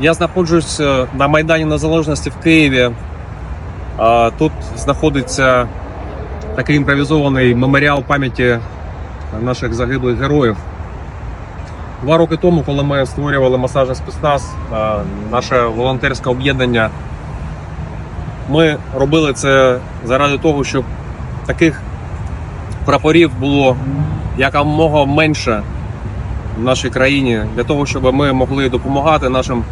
Я знаходжусь е, на Майдані Незалежності в Києві. Тут знаходиться такий імпровізований меморіал пам'яті наших загиблих героїв. Два роки тому, коли ми створювали масажний спецназ, наше волонтерське об'єднання, ми робили це заради того, щоб таких прапорів було якомога менше в нашій країні, для того, щоб ми могли допомагати нашим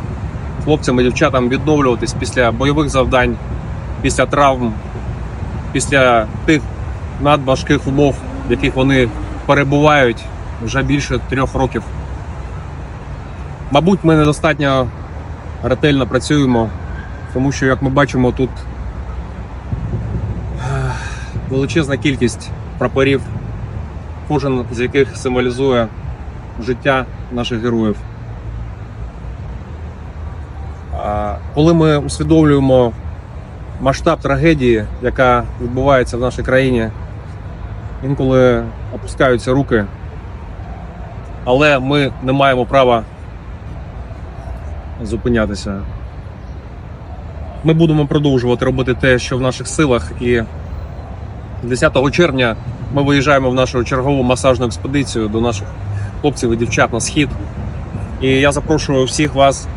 хлопцям і дівчатам відновлюватись після бойових завдань, після травм, після тих надважких умов, в яких вони перебувають вже більше трьох років. Мабуть, ми недостатньо ретельно працюємо, тому що, як ми бачимо, тут величезна кількість прапорів, кожен з яких символізує життя наших героїв. Коли ми усвідомлюємо масштаб трагедії, яка відбувається в нашій країні, інколи опускаються руки, але ми не маємо права зупинятися. Ми будемо продовжувати робити те, що в наших силах, і 10 червня ми виїжджаємо в нашу чергову масажну експедицію до наших хлопців і дівчат на схід. І я запрошую всіх вас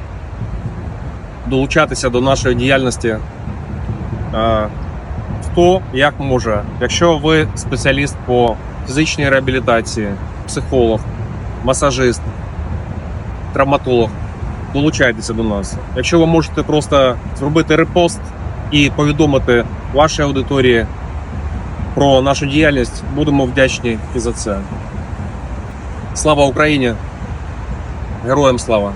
долучатися до нашої діяльності. Е, Хто як може. Якщо ви спеціаліст по фізичній реабілітації, психолог, масажист, травматолог, долучайтеся до нас. Якщо ви можете просто зробити репост і повідомити вашій аудиторії про нашу діяльність, будемо вдячні і за це. Слава Україні! Героям слава!